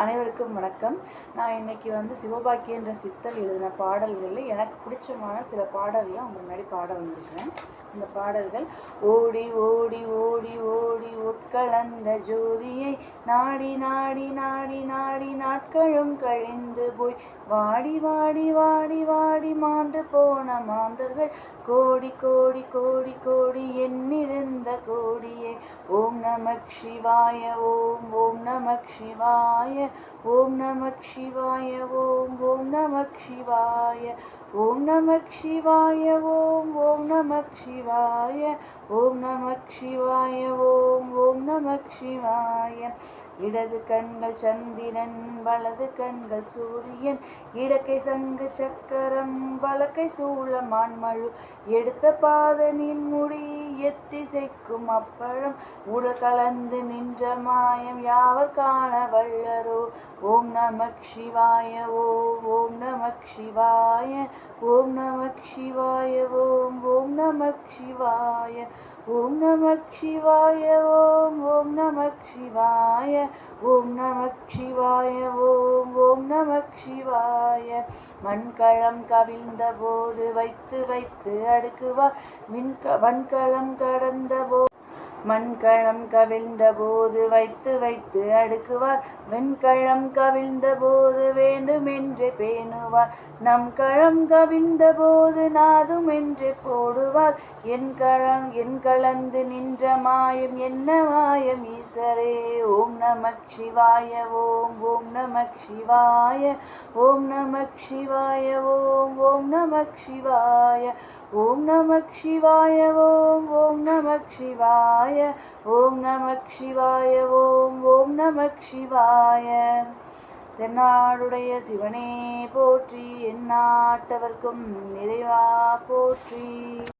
அனைவருக்கும் வணக்கம். நான் இன்னைக்கு வந்து சிவபாக்கியன்ற சித்தர் எழுதின பாடல்களில் எனக்கு பிடிச்சமான சில பாடல்கள் அவங்க முன்னாடி பாட வந்திருக்கிறேன் இந்த பாடல்கள் ஓடி ஓடி ஓடி ஓடி உட்கலந்த ஜோதியை நாடி நாடி நாடி நாடி நாட்களும் கழிந்து போய். வாடி வாடி வாடி வாடி மாண்டு போன மாந்தர்கள். கோடி கோடி கோடி கோடி எண்ணிருந்த கோடியே. ஓம் நமக் சிவாய ஓம் ஓம் நமக் சிவாய ஓம் நமக் சிவாய ஓம் ஓம் நமக் சிவாய ஓம் நமக் சிவாய ஓம் ஓம் நமக் சிவாய ஓம் நமக் சிவாய ஓம் ஓம் நமக் சிவாய. இடது கண்கள் சந்திரன் வலது கண்கள் சூரியன் இடக்கை சங்கு சக்கரம் வலக்கை சூழ மான்மழு எடுத்த பாதனின் முடி எத்திசைக்கும் அப்பழம் உடல் கலந்து நின்ற மாயம் யாவர் காண வல்லரோ? ஓம் நமக் சிவாய ஓம் ஓம் நமக் சிவாய ஓம் நமக் சிவாய ஓம் ஓம் நமக் சிவாய ஓம் நமக் சிவாய ஓம் ஓம் நமக் சிவாய ஓம் நமக் சிவாய ஓம் ஓம் நமக் சிவாய. மண்களம் கவிழ்ந்த போது வைத்து வைத்து அடுக்குவார். மின் வன்களம் கடந்த போது மண்களம் கவிழ்ந்த போது வைத்து வைத்து அடுக்குவார். வெண்களம் கவிழ்ந்த போது வேண்டுமென்று பேணுவார். நம் களம் கவிழ்ந்த போது நாதும் என்று போடுவார். என் களம் என் கலந்து நின்ற மாயம் என்ன மாயம் ஈசரே? ஓம் நமக் சிவாய ஓம் ஓம் நமக் சிவாய ஓம் நமக் சிவாய ஓம் ஓம் நமக் சிவாய ஓம் நமக் சிவாய ஓம் ஓம் நமக் சிவாய ஓம் நமக் சிவாய ஓம் ஓம் நமக் சிவாய தென்னாடுடைய சிவனே போற்றி எந்நாட்டவர்க்கும் நிறைவா போற்றி.